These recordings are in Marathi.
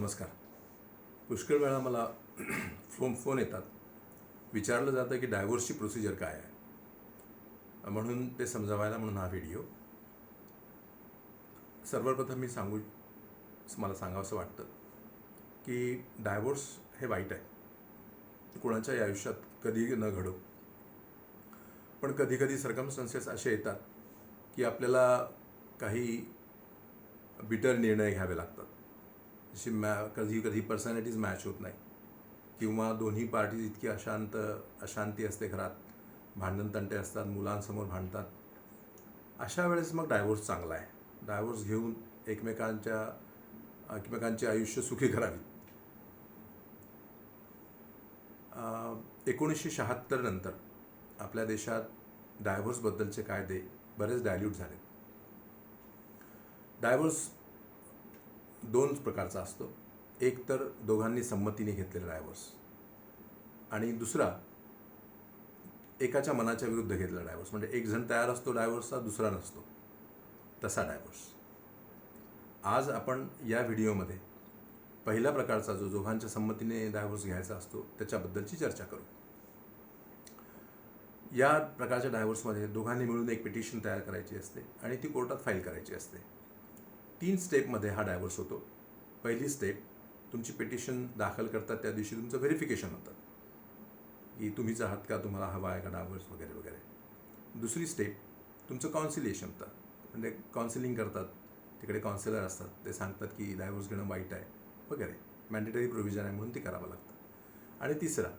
नमस्कार. पुष्कळ वेळा मला फोन फोन येतात. विचारलं जातं की डायव्होर्सची प्रोसिजर काय आहे? म्हणून ते समजावायला म्हणून हा व्हिडिओ सर्वप्रथम मी सांगू मला सांगावंसं वाटतं की डायव्होर्स हे वाईट आहे. कोणाच्याही आयुष्यात कधी न घडो. पण कधी कधी सर्कमस्टन्सेस असे येतात की आपल्याला काही बिटर निर्णय घ्यावे लागतात. अशी मॅ कधी कधी पर्सनॅलिटीज मॅच होत नाही. किंवा दोन्ही पार्टीज इतकी अशांत अशांती असते घरात. भांडण तंटे असतात मुलांसमोर भांडतात. अशा वेळेस मग डायव्होर्स चांगला आहे. डायव्होर्स घेऊन एकमेकांच्या एकमेकांचे आयुष्य सुखी करावी. एकोणीसशे शहात्तर नंतर आपल्या देशात डायव्होर्सबद्दलचे कायदे बरेच डायल्यूट झाले डायव्होर्स दोन प्रकारचा असतो. एक तर दोघांनी संमतीने घेतलेला डायव्हर्स आणि दुसरा एकाच्या मनाच्या विरुद्ध घेतलेला डायव्हर्स. म्हणजे एक जण तयार असतो डायव्हर्सचा दुसरा नसतो. तसा डायव्होर्स. आज आपण या व्हिडिओमध्ये पहिल्या प्रकारचा जो दोघांच्या संमतीने डायव्होर्स घ्यायचा असतो त्याच्याबद्दलची चर्चा करू. या प्रकारच्या डायव्होर्समध्ये दोघांनी मिळून एक पिटिशन तयार करायची असते आणि ती कोर्टात फाईल करायची असते. तीन स्टेपमध्ये हा डायव्हर्स होतो. पहिली स्टेप तुमची पिटिशन दाखल करतात त्या दिवशी तुमचं व्हेरिफिकेशन होतं. की तुम्हीच आहात का? तुम्हाला हवा आहे का डायव्हर्स वगैरे वगैरे. दुसरी स्टेप तुमचं काउन्सिलेशन होतं. म्हणजे काउन्सिलिंग करतात. तिकडे काउन्सिलर असतात. ते सांगतात की डायव्हर्स घेणं वाईट आहे. वगैरे. मॅन्डेटरी प्रोव्हिजन आहे म्हणून ते करावं लागतं. आणि तिसरा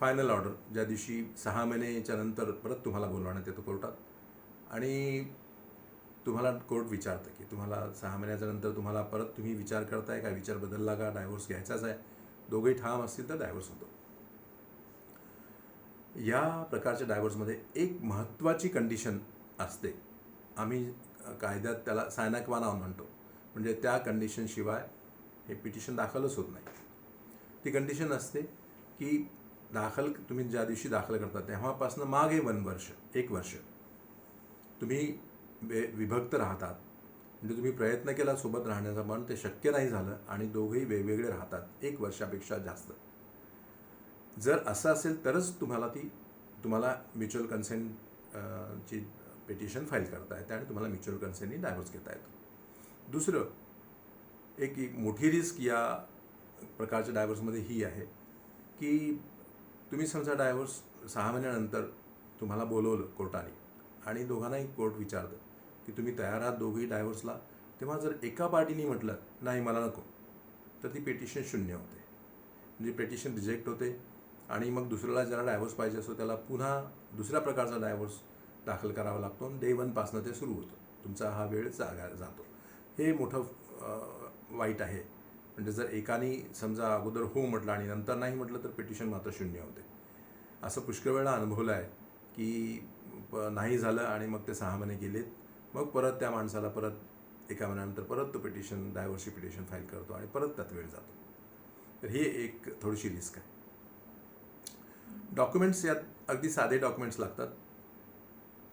फायनल ऑर्डर ज्या दिवशी सहा महिन्याच्या नंतर परत तुम्हाला बोलवण्यात येतो कोर्टात. आणि तुम्हाला कोर्ट विचारतं की तुम्हाला सहा महिन्याच्या नंतर तुम्हाला परत तुम्ही विचार करताय का? विचार बदलला का? डायव्होर्स घ्यायचाच आहे. दोघेही ठाम असतील तर डायव्होर्स होतो. या प्रकारच्या डायव्होर्समध्ये एक महत्त्वाची कंडिशन असते. आम्ही कायद्यात त्याला सायनाक्वाना म्हणतो. म्हणजे त्या कंडिशनशिवाय हे पिटिशन दाखलच होत नाही. ती कंडिशन असते की दाखल तुम्ही ज्या दिवशी दाखल करता तेव्हापासून मागे वन वर्ष एक वर्ष. तुम्ही वे विभक्त राहतात. म्हणजे तुम्ही प्रयत्न केला सोबत राहण्याचा पण ते शक्य नाही झालं आणि दोघेही वेगवेगळे राहतात एक वर्षापेक्षा जास्त. जर असं असेल तरच तुम्हाला ती तुम्हाला म्युच्युअल कन्सेंट ची पिटिशन फाईल करता येते आणि तुम्हाला म्युच्युअल कन्सेंटनी डायव्होर्स घेता येतो. दुसरं एक एक मोठी रिस्क या प्रकारच्या डायव्हर्समध्ये ही आहे की तुम्ही समजा डायव्हर्स सहा महिन्यानंतर तुम्हाला बोलवलं कोर्टाने आणि दोघांनाही कोर्ट विचारतं की तुम्ही तयार आहात दोघेही डायव्होर्सला तेव्हा जर एका पार्टीने म्हटलं नाही मला नको तर ती पेटिशन शून्य होते. म्हणजे पेटिशन रिजेक्ट होते आणि मग दुसऱ्याला ज्याला डायव्होर्स पाहिजे असतो त्याला पुन्हा दुसऱ्या प्रकारचा डायव्होर्स दाखल करावा लागतो आणि डे वनपासनं ते सुरू होतं. तुमचा हा वेळ जागा जातो. हे मोठं वाईट आहे. म्हणजे जर एकाने समजा अगोदर हो म्हटलं आणि नंतर नाही म्हटलं तर पिटिशन मात्र शून्य होते. असं पुष्कळ वेळा अनुभवलं आहे की प नाही झालं आणि मग ते सहा महिने गेलेत. मग परत त्या माणसाला परत एका महिन्यानंतर परत तो पिटिशन डायव्हर्सी पिटिशन फाईल करतो आणि परत त्यात वेळ जातो. तर हे एक थोडीशी रिस्क आहे. डॉक्युमेंट्स यात अगदी साधे डॉक्युमेंट्स लागतात.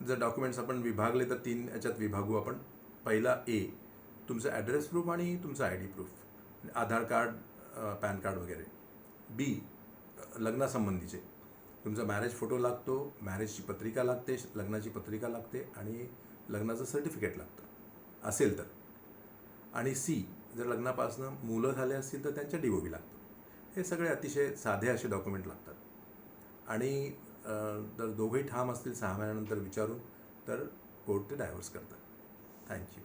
जर डॉक्युमेंट्स आपण विभागले तर तीन याच्यात विभागू आपण. पहिला ए तुमचं ॲड्रेस प्रूफ आणि तुमचं I D proof Aadhaar card PAN card वगैरे. बी लग्नासंबंधीचे. तुमचा मॅरेज फोटो लागतो मॅरेजची पत्रिका लागते लग्नाची पत्रिका लागते आणि लग्नाचं सर्टिफिकेट लागतं. असेल तर. आणि सी जर लग्नापासनं मुलं झाले असतील तर त्यांच्या डी ओ बी लागतं. हे सगळे अतिशय साधे असे डॉक्युमेंट लागतात. आणि जर दोघेही ठाम असतील सहा महिन्यानंतर विचारून तर कोर्ट ते डायव्हर्स करतात. थँक्यू